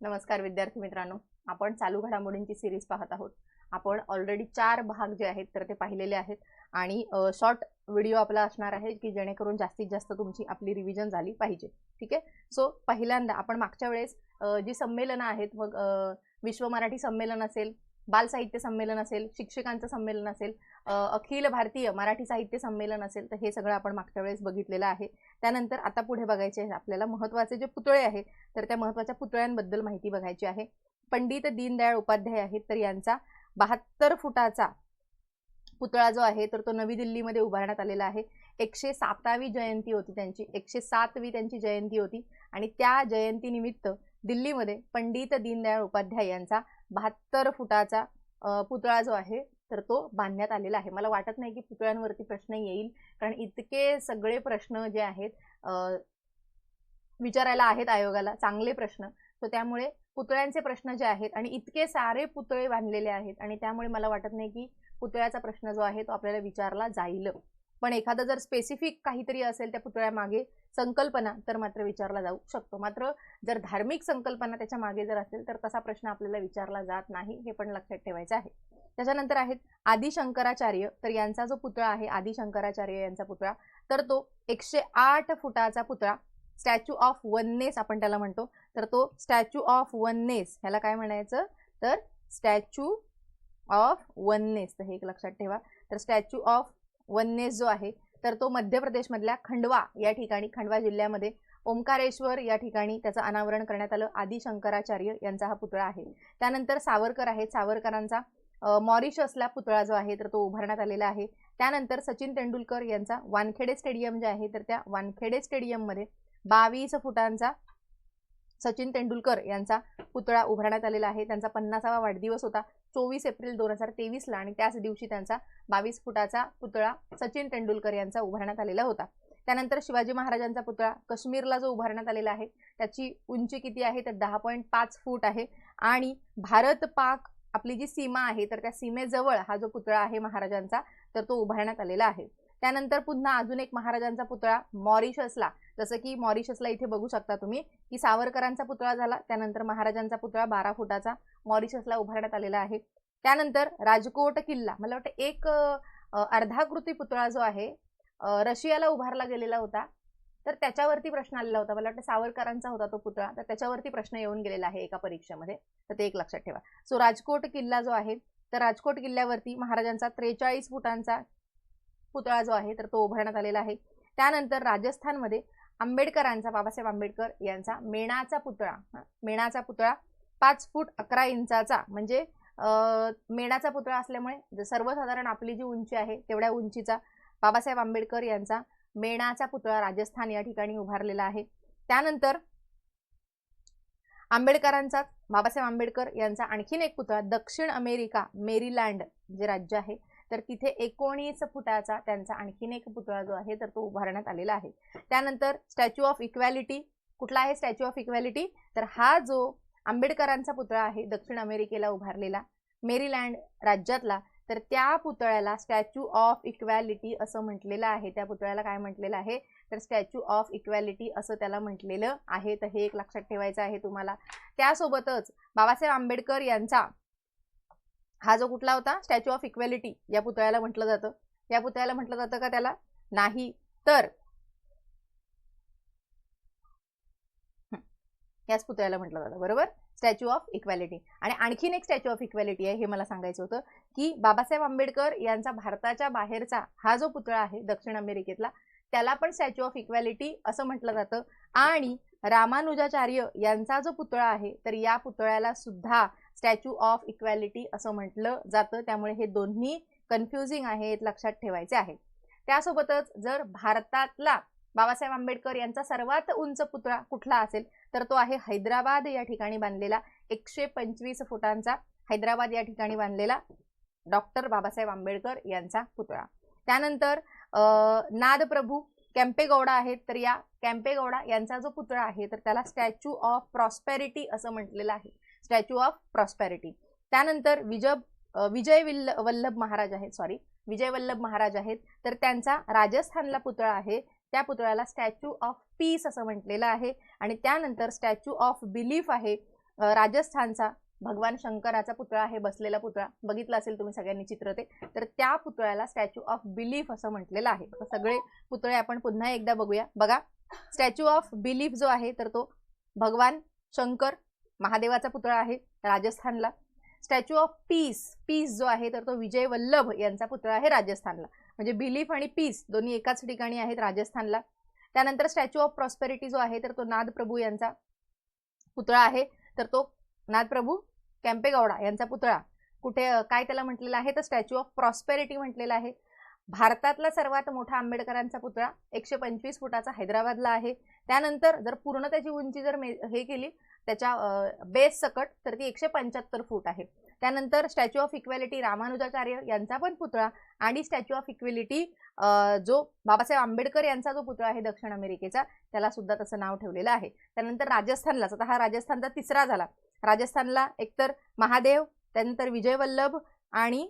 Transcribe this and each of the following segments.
नमस्कार विद्यार्थी मित्रांनो. आपण चालू घडामोडींची सिरीज पाहत आहोत. आपण ऑलरेडी चार भाग जे आहेत तर ते पाहिलेले आहेत. आणि शॉर्ट व्हिडिओ आपला असणार आहे की जेणेकरून जास्तीत जास्त तुमची आपली रिव्हिजन झाली पाहिजे. ठीक आहे? सो पहिल्यांदा आपण मागच्या वेळेस जी संमेलनं आहेत मग विश्व मराठी संमेलन असेल बाल साहित्य संमेलन असेल शिक्षकांचं संमेलन असेल अखिल भारतीय मराठी साहित्य संमेलन असेल तर हे सगळं आपण मागच्या वेळेस बघितलेलं आहे. त्यानंतर आता पुढे बघायचे आहे आपल्याला महत्त्वाचे जे पुतळे आहेत तर त्या महत्त्वाच्या पुतळ्यांबद्दल माहिती बघायची आहे. पंडित दीनदयाळ उपाध्याय आहेत तर यांचा बहात्तर फुटाचा पुतळा जो आहे तर तो नवी दिल्लीमध्ये उभारण्यात आलेला आहे. एकशे सातावी जयंती होती त्यांची एकशे सातवी त्यांची जयंती होती. आणि त्या जयंतीनिमित्त दिल्लीमध्ये पंडित दीनदयाळ उपाध्याय यांचा बहात्तर फुटाचा पुतळा जो आहे तर तो बांधण्यात आलेला आहे. मला वाटत नाही की पुतळ्यांवरती प्रश्न येईल. कारण इतके सगळे प्रश्न जे आहेत विचारायला आहेत आयोगाला चांगले प्रश्न. सो त्यामुळे पुतळ्यांचे प्रश्न जे आहेत आणि इतके सारे पुतळे बांधलेले आहेत आणि त्यामुळे मला वाटत नाही की पुतळ्याचा प्रश्न जो आहे तो आपल्याला विचारला जाईल. पण एखादा जर स्पेसिफिक काहीतरी असेल त्या पुतळ्यामागे संकल्पना तर मात्र विचारला जाऊ शकतो. मात्र जर धार्मिक संकल्पना त्याच्यामागे जर असेल तर तसा प्रश्न आपल्याला विचारला जात नाही हे पण लक्षात ठेवायचं आहे. त्याच्यानंतर आहेत आदिशंकराचार्य तर यांचा जो पुतळा आहे आदिशंकराचार्य यांचा पुतळा तर तो एकशे आठ फुटाचा पुतळा स्टॅच्यू ऑफ वननेस आपण त्याला म्हणतो तर तो स्टॅच्यू ऑफ वननेस ह्याला काय म्हणायचं? तर स्टॅच्यू ऑफ वननेस तर हे एक लक्षात ठेवा. तर स्टॅच्यू ऑफ वननेस जो आहे तर तो मध्य प्रदेशमधल्या खंडवा या ठिकाणी खंडवा जिल्ह्यामध्ये ओंकारेश्वर या ठिकाणी त्याचं अनावरण करण्यात आलं. आदि शंकराचार्य यांचा हा पुतळा आहे. त्यानंतर सावरकर आहेत. सावरकरांचा मॉरिशसला पुतळा जो आहे तर तो उभारण्यात आलेला आहे. त्यानंतर सचिन तेंडुलकर यांचा वानखेडे स्टेडियम जे आहे तर त्या वानखेडे स्टेडियममध्ये बावीस फुटांचा सचिन तेंडुलकर यांचा पुतळा उभारण्यात आलेला आहे. त्यांचा पन्नासावा वाढदिवस होता चोवीस एप्रिल दोन हजार तेवीसला आणि त्याच दिवशी त्यांचा बावीस फुटाचा पुतळा सचिन तेंडुलकर यांचा उभारण्यात आलेला होता. त्यानंतर शिवाजी महाराजांचा पुतळा काश्मीरला जो उभारण्यात आलेला आहे त्याची उंची किती आहे? तर दहा पॉईंट पाच फूट आहे. आणि भारत पाक आपली जी सीमा आहे तर त्या सीमेजवळ हा जो पुतळा आहे महाराजांचा तर तो उभारण्यात आलेला आहे. त्यानंतर पुन्हा अजून एक महाराजांचा पुतळा मॉरिशसला जसं की मॉरिशसला इथे बघू शकता तुम्ही की सावरकरांचा पुतळा झाला त्यानंतर महाराजांचा पुतळा बारा फुटाचा मॉरिशसला उभारण्यात आलेला आहे. त्यानंतर राजकोट किल्ला मला वाटतं एक अर्धाकृती पुतळा जो आहे रशियाला उभारला गेलेला होता तर त्याच्यावरती प्रश्न आलेला होता. मला वाटतं सावरकरांचा होता तो पुतळा तर त्याच्यावरती प्रश्न येऊन गेलेला आहे एका परीक्षेमध्ये तर ते एक लक्षात ठेवा. सो राजकोट किल्ला जो आहे तर राजकोट किल्ल्यावरती महाराजांचा त्रेचाळीस फुटांचा पुतळा जो आहे तर तो उभारण्यात आलेला आहे. त्यानंतर राजस्थानमध्ये आंबेडकरांचा बाबासाहेब आंबेडकर यांचा मेणाचा पुतळा. मेणाचा पुतळा पाच फूट अकरा इंचाचा. म्हणजे मेणाचा पुतळा असल्यामुळे सर्वसाधारण आपली जी उंची आहे तेवढ्या उंचीचा बाबासाहेब आंबेडकर यांचा मेणाचा पुतळा राजस्थान या ठिकाणी उभारलेला आहे. त्यानंतर आंबेडकरांचा बाबासाहेब आंबेडकर यांचा आणखीन एक पुतळा दक्षिण अमेरिका मेरीलँड जे राज्य आहे तर तिथे एकोणीस फुटाचा त्यांचा आणखीन एक पुतळा जो आहे तर तो उभारण्यात आलेला आहे. त्यानंतर स्टॅच्यू ऑफ इक्वॅलिटी कुठला आहे स्टॅच्यू ऑफ इक्वॅलिटी तर हा जो आंबेडकरांचा पुतळा आहे दक्षिण अमेरिकेला उभारलेला मेरीलँड राज्यातला तर त्या पुतळ्याला स्टॅच्यू ऑफ इक्वॅलिटी असं म्हटलेलं आहे. त्या पुतळ्याला काय म्हटलेलं आहे? तर स्टॅच्यू ऑफ इक्वॅलिटी असं त्याला म्हटलेलं आहे. तर हे एक लक्षात ठेवायचं आहे तुम्हाला. त्यासोबतच बाबासाहेब आंबेडकर यांचा हा जो कुठला होता? स्टॅच्यू ऑफ इक्वॅलिटी या पुतळ्याला म्हटलं जातं. या पुतळ्याला म्हटलं जातं का त्याला? नाही. तर याच पुतळ्याला म्हटलं जातं. बरोबर? स्टॅच्यू ऑफ इक्वॅलिटी आणि आणखीन एक स्टॅच्यू ऑफ इक्वॅलिटी आहे हे मला सांगायचं होतं की बाबासाहेब आंबेडकर यांचा भारताच्या बाहेरचा हा जो पुतळा आहे दक्षिण अमेरिकेतला त्याला पण स्टॅच्यू ऑफ इक्वॅलिटी असं म्हटलं जातं. आणि रामानुजाचार्य यांचा जो पुतळा आहे तर या पुतळ्याला सुद्धा स्टॅच्यू ऑफ इक्वॅलिटी असं म्हटलं जातं. त्यामुळे हे दोन्ही कन्फ्युजिंग आहेत लक्षात ठेवायचे आहे त्यासोबतच जर भारतातला बाबासाहेब आंबेडकर यांचा सर्वात उंच पुतळा कुठला असेल तर तो आहे हैदराबाद या ठिकाणी बांधलेला एकशे पंचवीस फुटांचा हैदराबाद या ठिकाणी बांधलेला डॉक्टर बाबासाहेब आंबेडकर यांचा पुतळा. त्यानंतर नादप्रभू कॅम्पेगौडा आहेत तर या कॅम्पेगौडा यांचा जो पुतळा आहे तर त्याला स्टॅच्यू ऑफ प्रॉस्पेरिटी असं म्हटलेलं आहे. स्टॅच्यू ऑफ प्रॉस्पेरिटी त्यानंतर विजय विजय विल्ल वल्लभ महाराज आहेत सॉरी विजय वल्लभ महाराज आहेत. तर त्यांचा राजस्थानला पुतळा आहे. त्या पुतळ्याला स्टॅच्यू ऑफ पीस असं म्हटलेलं आहे. आणि त्यानंतर स्टॅच्यू ऑफ बिलीफ आहे. राजस्थानचा भगवान शंकराचा पुतळा आहे बसलेला पुतळा. बघितला असेल तुम्ही सगळ्यांनी चित्र ते. तर त्या पुतळ्याला स्टॅच्यू ऑफ बिलीफ असं म्हटलेलं आहे. सगळे पुतळे आपण पुन्हा एकदा बघूया. बघा स्टॅच्यू ऑफ बिलीफ जो आहे तर तो भगवान शंकर महादेवाचा पुतळा आहे राजस्थानला. स्टॅच्यू ऑफ पीस पीस जो आहे तर तो विजय वल्लभ यांचा पुतळा आहे राजस्थानला. म्हणजे बिलीफ आणि पीस दोन्ही एकाच ठिकाणी आहेत राजस्थानला. त्यानंतर स्टॅच्यू ऑफ प्रॉस्पेरिटी जो आहे तर तो नाद प्रभू यांचा पुतळा आहे. तर तो नाद प्रभू कॅम्पेगौडा यांचा पुतळा. कुठे काय त्याला म्हटलेलं आहे? तर स्टॅच्यू ऑफ प्रॉस्पेरिटी म्हटलेला आहे. भारतातला सर्वात मोठा आंबेडकरांचा पुतळा एकशे पंचवीस फुटाचा हैदराबादला आहे. त्यानंतर जर पूर्ण त्याची उंची जर मे हे केली त्याच्या बेस सकट तर ती एकशे पंच्याहत्तर फूट आहे. त्यानंतर स्टॅच्यू ऑफ इक्वॅलिटी रामानुजाचार्य यांचा पण पुतळा आणि स्टॅच्यू ऑफ इक्वॅलिटी जो बाबासाहेब आंबेडकर यांचा जो पुतळा आहे दक्षिण अमेरिकेचा त्याला सुद्धा तसं नाव ठेवलेलं आहे. त्यानंतर राजस्थानलाच आता हा राजस्थानचा तिसरा झाला. राजस्थानला एकतर महादेव त्यानंतर विजय वल्लभ आणि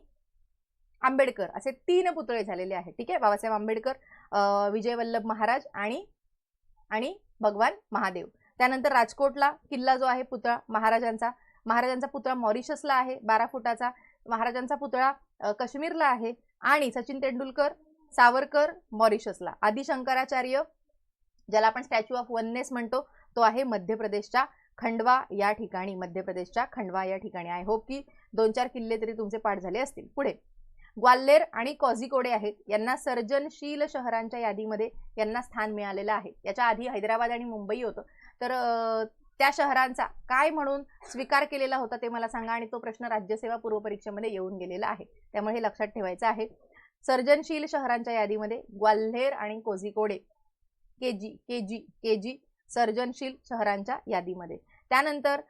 आंबेडकर असे तीन पुतळे झालेले आहेत. ठीक आहे? बाबासाहेब आंबेडकर विजय वल्लभ महाराज आणि आणि भगवान महादेव. त्यानंतर राजकोटला किल्ला जो आहे पुतळा महाराजांचा महाराजांचा पुतळा मॉरिशसला आहे बारा फुटाचा. महाराजांचा पुतळा कश्मीरला काश्मीरला आहे आणि सचिन तेंडुलकर सावरकर मॉरिशसला. आदि शंकराचार्य ज्याला आपण स्टॅच्यू ऑफ वननेस म्हणतो तो आहे मध्य प्रदेशच्या खंडवा या ठिकाणी मध्य प्रदेशच्या खंडवा या ठिकाणी. आय होप की दोन चार किल्ले तरी तुमचे पाठ झाले असतील. पुढे. ग्वाल्हेर आणि कॉझिकोडे आहेत यांना सर्जनशील शहरांच्या यादीमध्ये यांना स्थान मिळालेलं आहे. याच्या आधी हैदराबाद आणि मुंबई होतं. तर त्या शहरांचा काय म्हणून स्वीकार केलेला होता ते मला सांगा आणि तो प्रश्न राज्यसेवा पूर्व परीक्षेमध्ये येऊन गेलेला आहे. त्यामुळे हे लक्षात ठेवायचं आहे. सर्जनशील शहरांच्या यादीमध्ये ग्वाल्हेर आणि कोझिकोडे के जी के जी के जी सर्जनशील शहरांच्या यादीमध्ये. त्यानंतर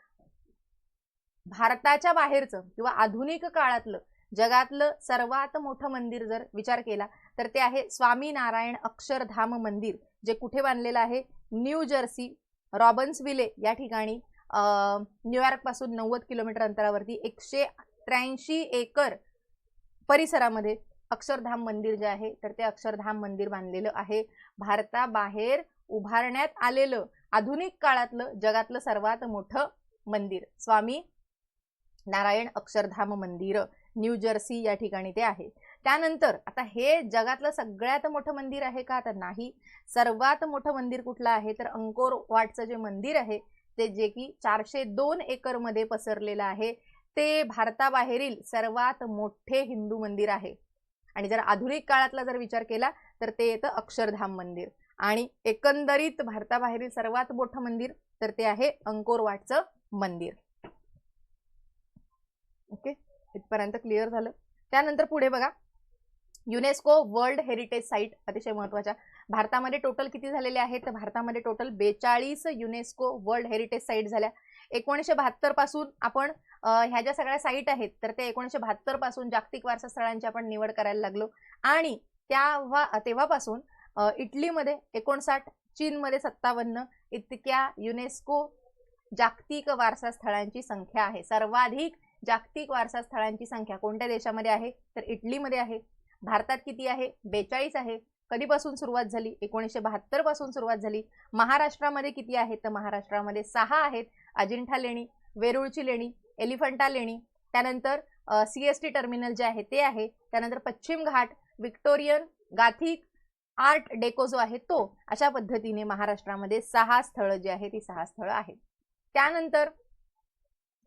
भारताच्या बाहेरचं किंवा आधुनिक काळातलं जगातलं सर्वात मोठं मंदिर जर विचार केला तर ते आहे स्वामीनारायण अक्षरधाम मंदिर जे कुठे बांधलेलं आहे? न्यू जर्सी रॉबन्सविले या ठिकाणी न्यूयॉर्कपासून नव्वद किलोमीटर अंतरावरती एकशे त्र्याऐंशी एकर परिसरामध्ये अक्षरधाम मंदिर जे आहे तर ते अक्षरधाम मंदिर बांधलेलं आहे. भारताबाहेर उभारण्यात आलेलं आधुनिक काळातलं जगातलं सर्वात मोठं मंदिर स्वामी नारायण अक्षरधाम मंदिर. न्यू जर्सी या ठिकाणी ते आहे. त्यानंतर आता हे जगातलं सगळ्यात मोठं मंदिर आहे का? तर नाही. सर्वात मोठं मंदिर कुठलं आहे? तर अंकोर वाटचं जे मंदिर आहे ते जे की चारशे दोन एकरमध्ये पसरलेलं आहे. ते भारताबाहेरील सर्वात मोठे हिंदू मंदिर आहे. आणि जर आधुनिक काळातला जर विचार केला तर ते येतं अक्षरधाम मंदिर. आणि एकंदरीत भारताबाहेरील सर्वात मोठं मंदिर तर ते आहे अंकोरवाटचं मंदिर. ओके? इथपर्यंत क्लिअर झालं. त्यानंतर पुढे बघा. युनेस्को वर्ल्ड हेरिटेज साईट अतिशय महत्त्वाच्या. भारतामध्ये टोटल किती झालेले आहेत? तर भारतामध्ये टोटल बेचाळीस युनेस्को वर्ल्ड हेरिटेज साईट झाल्या. एकोणीसशे बहात्तरपासून आपण ह्या ज्या सगळ्या साईट आहेत तर ते एकोणीसशे बहात्तरपासून जागतिक वारसा स्थळांची आपण निवड करायला लागलो. आणि तेव्हा तेव्हापासून इटलीमध्ये एकोणसाठ चीनमध्ये सत्तावन्न इतक्या युनेस्को जागतिक वारसा स्थळांची संख्या आहे. सर्वाधिक जागतिक वारसा स्थळांची संख्या कोणत्या देशामध्ये आहे? तर इटलीमध्ये आहे. भारतात किती आहे? बेचाळीस आहे. कधीपासून सुरुवात झाली? एकोणीसशे बहात्तरपासून सुरुवात झाली. महाराष्ट्रामध्ये किती आहेत तर महाराष्ट्रामध्ये सहा आहेत. अजिंठा लेणी वेरूळची लेणी एलिफंटा लेणी. त्यानंतर सी एस टी टर्मिनल जे आहे ते आहे. त्यानंतर पश्चिम घाट विक्टोरियन गाथिक आर्ट डेको जो आहे तो. अशा पद्धतीने महाराष्ट्रामध्ये सहा स्थळं जी आहे ती सहा स्थळं आहेत. त्यानंतर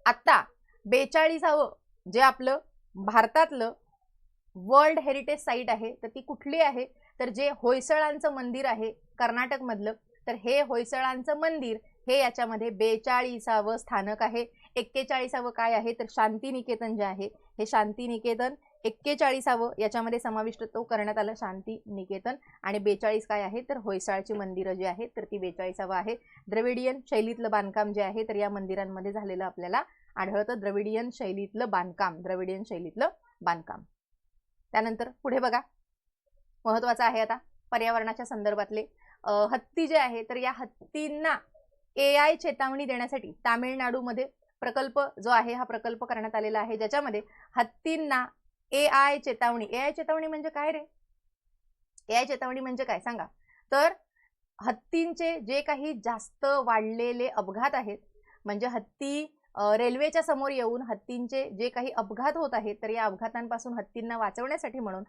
आत्ता बेचाळीसावं जे आपलं भारतातलं वर्ल्ड हेरिटेज साईट आहे तर ती कुठली आहे? तर जे होयसळांचं मंदिर आहे कर्नाटकमधलं तर हे होयसळांचं मंदिर हे याच्यामध्ये बेचाळीसावं स्थानक आहे. एक्केचाळीसावं काय आहे? तर शांतिनिकेतन जे आहे हे शांतिनिकेतन एक्केचाळीसावं याच्यामध्ये समाविष्ट तो करण्यात आलं शांती निकेतन आणि बेचाळीस काय आहे? तर होयसाळची मंदिरं जी आहेत तर ती बेचाळीसावं आहे. द्रविडियन शैलीतलं बांधकाम जे आहे तर या मंदिरांमध्ये झालेलं आपल्याला आढळतं. द्रविडियन शैलीतलं बांधकाम द्रविडियन शैलीतलं बांधकाम. त्यानंतर पुढे बघा. महत्वाचं आहे आता पर्यावरणाच्या संदर्भातले. हत्ती जे आहे तर या हत्तींना ए आय चेतावणी देण्यासाठी तामिळनाडूमध्ये प्रकल्प जो आहे हा प्रकल्प करण्यात आलेला आहे. ज्याच्यामध्ये हत्तींना ए आय चेतावणी. ए आय चेतावणी म्हणजे काय रे? ए आय चेतावणी म्हणजे काय? सांगा. तर हत्तींचे जे काही जास्त वाढलेले अपघात आहेत म्हणजे हत्ती रेल्वेच्या समोर येऊन हत्तींचे जे काही अपघात होत आहेत तर या अपघातांपासून हत्तींना वाचवण्यासाठी म्हणून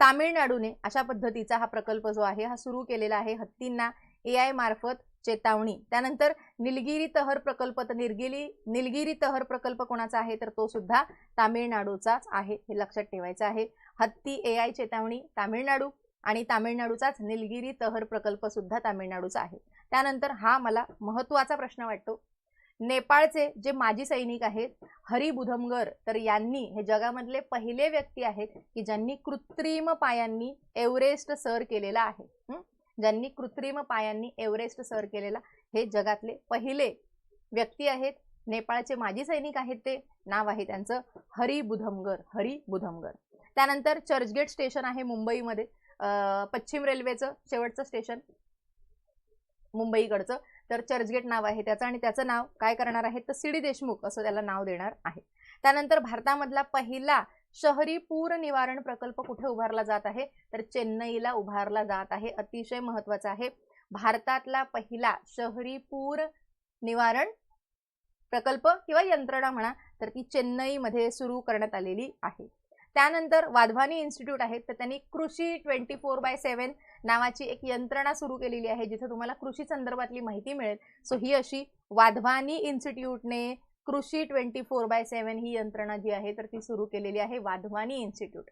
तामिळनाडूने अशा पद्धतीचा हा प्रकल्प जो आहे हा सुरू केलेला आहे. हत्तींना ए आय मार्फत चेतावणी. त्यानंतर निलगिरी तहर प्रकल्प तर निलगिरी निलगिरी तहर प्रकल्प कोणाचा आहे? तर तो सुद्धा तामिळनाडूचाच आहे हे लक्षात ठेवायचं आहे. हत्ती ए आय चेतावणी तामिळनाडू आणि तामिळनाडूचाच निलगिरी तहर प्रकल्प सुद्धा तामिळनाडूचा आहे. त्यानंतर हा मला महत्त्वाचा प्रश्न वाटतो. नेपाळचे जे माजी सैनिक आहेत हरी बुधमगर तर यांनी हे जगामधले पहिले व्यक्ती आहेत की ज्यांनी कृत्रिम पायांनी एव्हरेस्ट सर केलेला आहे. ज्यांनी कृत्रिम पायांनी एव्हरेस्ट सर केलेला हे जगातले पहिले व्यक्ती आहेत. नेपाळचे माजी सैनिक आहेत ते. नाव आहे त्यांचं हरी बुधमगर हरी बुधमगर. त्यानंतर चर्चगेट स्टेशन आहे मुंबईमध्ये. पश्चिम रेल्वेचं शेवटचं स्टेशन मुंबईकडचं. तर चर्चगेट नाव आहे त्याचं आणि त्याचं नाव काय करणार आहे तर सी डी देशमुख असं त्याला नाव देणार आहे. त्यानंतर भारतामधला पहिला शहरी पूर निवारण प्रकल्प कुठे उभारला जात आहे? तर चेन्नईला उभारला जात आहे. अतिशय महत्त्वाचा आहे. भारतातला पहिला शहरी पूर निवारण प्रकल्प किंवा यंत्रणा म्हणा तर ती चेन्नईमध्ये सुरू करण्यात आलेली आहे. त्यानंतर वाधवानी इन्स्टिट्यूट आहे तर त्यांनी कृषी ट्वेंटी फोर बाय सेवन नावाची एक यंत्रणा सुरू केलेली आहे जिथे तुम्हाला कृषी संदर्भातली माहिती मिळेल. सो ही अशी वाधवानी इन्स्टिट्यूटने कृषी ट्वेंटी फोर बाय सेवन ही यंत्रणा जी आहे तर ती सुरू केलेली आहे वाधवानी इन्स्टिट्यूट.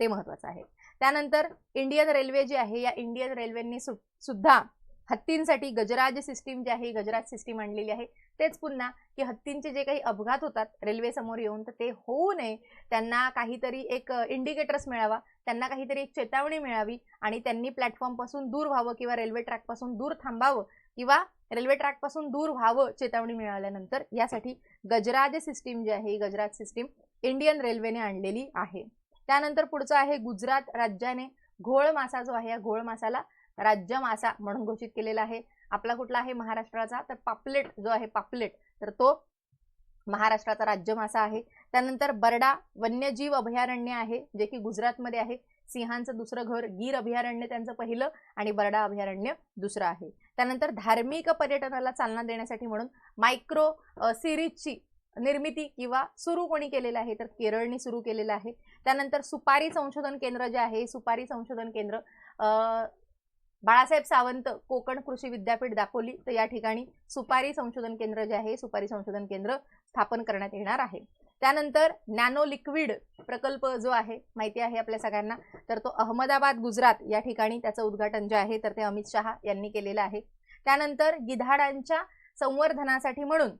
ते महत्वाचं आहे. त्यानंतर इंडियन रेल्वे जी आहे या इंडियन रेल्वेने सु सुद्धा हत्तींसाठी गजराज सिस्टीम जी आहे गजराज सिस्टीम आणलेली आहे. तेच पुन्हा की हत्तींचे जे काही अपघात होतात रेल्वे समोर येऊन तर ते होऊ नये. त्यांना काहीतरी एक इंडिकेटर्स मिळावा त्यांना काहीतरी एक चेतावणी मिळावी आणि त्यांनी प्लॅटफॉर्मपासून दूर व्हावं किंवा रेल्वे ट्रॅकपासून दूर थांबावं किंवा रेल्वे ट्रॅकपासून दूर व्हावं चेतावणी मिळाल्यानंतर यासाठी गजराज सिस्टीम जी आहे गजराज सिस्टीम इंडियन रेल्वेने आणलेली आहे. त्यानंतर पुढचं आहे गुजरात राज्याने घोळ मासा जो आहे या घोळ मासाला राज्य मासा म्हणून घोषित केलेला आहे. आपला कुठला आहे? महाराष्ट्राचा. तर पापलेट जो आहे पापलेट तर तो महाराष्ट्राचा राज्य मासा आहे. त्यानंतर बरडा वन्यजीव अभयारण्य आहे जे की गुजरातमध्ये आहे. सिंहांचं दुसरं घर गीर अभयारण्य त्यांचं पहिलं आणि बरडा अभयारण्य दुसरं आहे. त्यानंतर धार्मिक पर्यटनाला चालना देण्यासाठी म्हणून मायक्रो सिरीजची निर्मिती किंवा सुरू कोणी केलेलं आहे तर केरळने सुरू केलेलं आहे. त्यानंतर सुपारी संशोधन केंद्र जे आहे सुपारी संशोधन केंद्र बाळासाहेब सावंत कोकण कृषी विद्यापीठ दापोली तर या ठिकाणी सुपारी संशोधन केंद्र जे आहे सुपारी संशोधन केंद्र स्थापन करण्यात येणार आहे. त्यानंतर नॅनो लिक्विड प्रकल्प जो आहे माहिती आहे आपल्या सगळ्यांना तर तो अहमदाबाद गुजरात या ठिकाणी त्याचं उद्घाटन जे आहे तर ते अमित शहा यांनी केलेलं आहे. त्यानंतर गिधाडांच्या संवर्धनासाठी म्हणून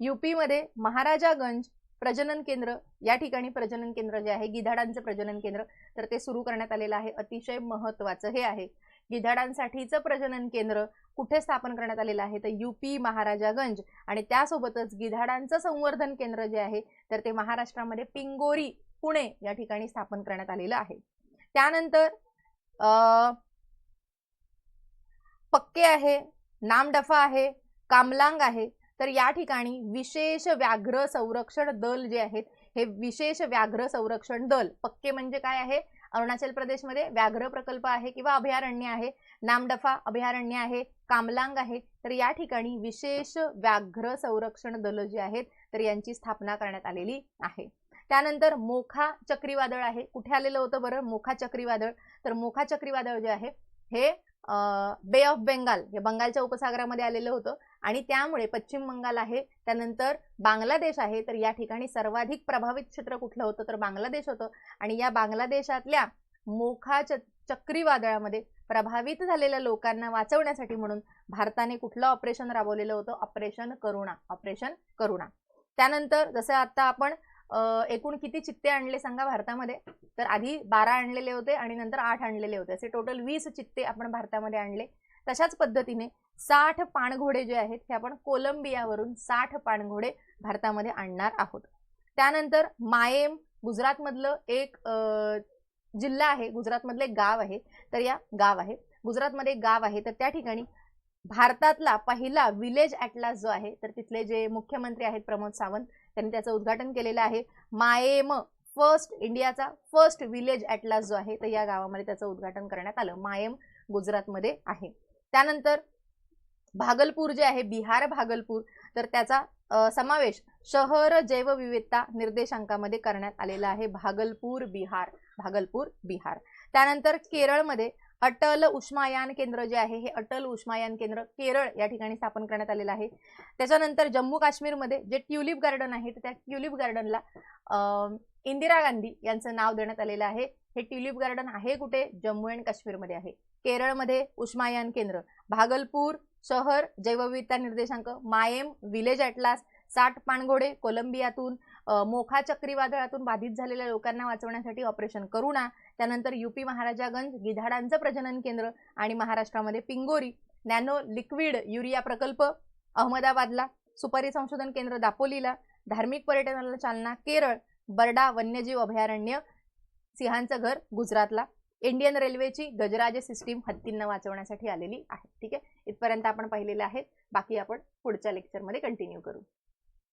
युपीमध्ये महाराजागंज प्रजनन केंद्र या ठिकाणी प्रजनन केंद्र जे आहे गिधाडांचं प्रजनन केंद्र तर ते सुरू करण्यात आलेलं आहे. अतिशय महत्वाचं हे आहे. गिधाडांसाठीचं प्रजनन केंद्र कुठे स्थापन करण्यात आलेलं आहे? तर युपी महाराजागंज. आणि त्यासोबतच गिधाडांचं संवर्धन केंद्र जे आहे तर ते महाराष्ट्रामध्ये पिंगोरी पुणे या ठिकाणी स्थापन करण्यात आलेलं आहे. त्यानंतर अं, पक्के आहे नामडफा आहे कामलांग आहे. तर या ठिकाणी विशेष व्याघ्र संरक्षण दल जे आहेत हे विशेष व्याघ्र संरक्षण दल. पक्के म्हणजे काय आहे? अरुणाचल प्रदेशमध्ये व्याघ्र प्रकल्प आहे किंवा अभयारण्य आहे नामडफा अभयारण्य आहे कामलांग आहे तर या ठिकाणी विशेष व्याघ्र संरक्षण दल जी आहेत तर यांची स्थापना करण्यात आलेली आहे. त्यानंतर मोखा चक्रीवादळ आहे. कुठे आलेलं होतं बरं? मोखा चक्रीवादळ. तर मोखा चक्रीवादळ जे आहे हे बे ऑफ बेंगाल हे बंगालच्या उपसागरामध्ये आलेलं होतं. आणि त्यामुळे पश्चिम बंगाल आहे त्यानंतर बांगलादेश आहे तर या ठिकाणी सर्वाधिक प्रभावित क्षेत्र कुठलं होतं? तर बांगलादेश होतं. आणि या बांगलादेशातल्या मोखा च चक्रीवादळामध्ये प्रभावित झालेल्या लोकांना वाचवण्यासाठी म्हणून भारताने कुठलं ऑपरेशन राबवलेलं होतं? Operation Karuna operation Karuna. त्यानंतर जसं आता आपण एकूण किती चित्ते आणले सांगा भारतामध्ये? तर आधी बारा आणलेले होते आणि नंतर आठ आणलेले होते. असे टोटल वीस चित्ते आपण भारतामध्ये आणले. तशाच पद्धतीने साठ पाणघोडे जे आहेत हे आपण कोलंबियावरून साठ पाणघोडे भारतामध्ये आणणार आहोत. त्यानंतर मायेम गुजरातमधलं एक जिल्हा आहे गुजरातमधलं एक गाव आहे तर या गाव आहे. गुजरातमध्ये एक गाव आहे तर त्या ठिकाणी भारतातला पहिला विलेज ॲटलास जो आहे तर तिथले जे मुख्यमंत्री आहेत प्रमोद सावंत त्यांनी त्याचं उद्घाटन केलेलं आहे. मायेम फर्स्ट इंडियाचा फर्स्ट विलेज ॲटलास जो आहे तर या गावामध्ये त्याचं उद्घाटन करण्यात आलं. मायम गुजरातमध्ये आहे. त्यानंतर भागलपूर जे आहे बिहार भागलपूर तर त्याचा समावेश शहर जैवविविधता निर्देशांकामध्ये करण्यात आलेला आहे. भागलपूर बिहार भागलपूर बिहार. त्यानंतर केरळमध्ये अटल उष्मायान केंद्र जे आहे हे अटल उष्मायान केंद्र केरळ या ठिकाणी स्थापन करण्यात आलेलं आहे. त्याच्यानंतर जम्मू काश्मीरमध्ये जे ट्युलिप गार्डन आहे तर त्या ट्युलिप गार्डनला इंदिरा गांधी यांचं नाव देण्यात आलेलं आहे. हे ट्युलिप गार्डन आहे कुठे? जम्मू अँड काश्मीरमध्ये आहे. केरळमध्ये उष्मायन केंद्र. भागलपूर शहर जैवविविधता निर्देशांक. मायेम विलेज ॲटलास साठ पाणघोडे कोलंबियातून मोखा चक्रीवादळातून बाधित झालेल्या लोकांना वाचवण्यासाठी ऑपरेशन करुणा. त्यानंतर युपी महाराजागंज गिधाडांचं प्रजनन केंद्र आणि महाराष्ट्रामध्ये पिंगोरी. नॅनो लिक्विड युरिया प्रकल्प अहमदाबादला. सुपारी संशोधन केंद्र दापोलीला. धार्मिक पर्यटनाला चालना केरळ. बर्डा वन्यजीव अभयारण्य. सिंहांचं घर गुजरातला. इंडियन रेल्वेची गजराज सिस्टीम हत्तींना वाचवण्यासाठी आलेली आहे. ठीक आहे? इथपर्यंत आपण पाहिलेलं आहे बाकी आपण पुढच्या लेक्चरमध्ये कंटिन्यू करू.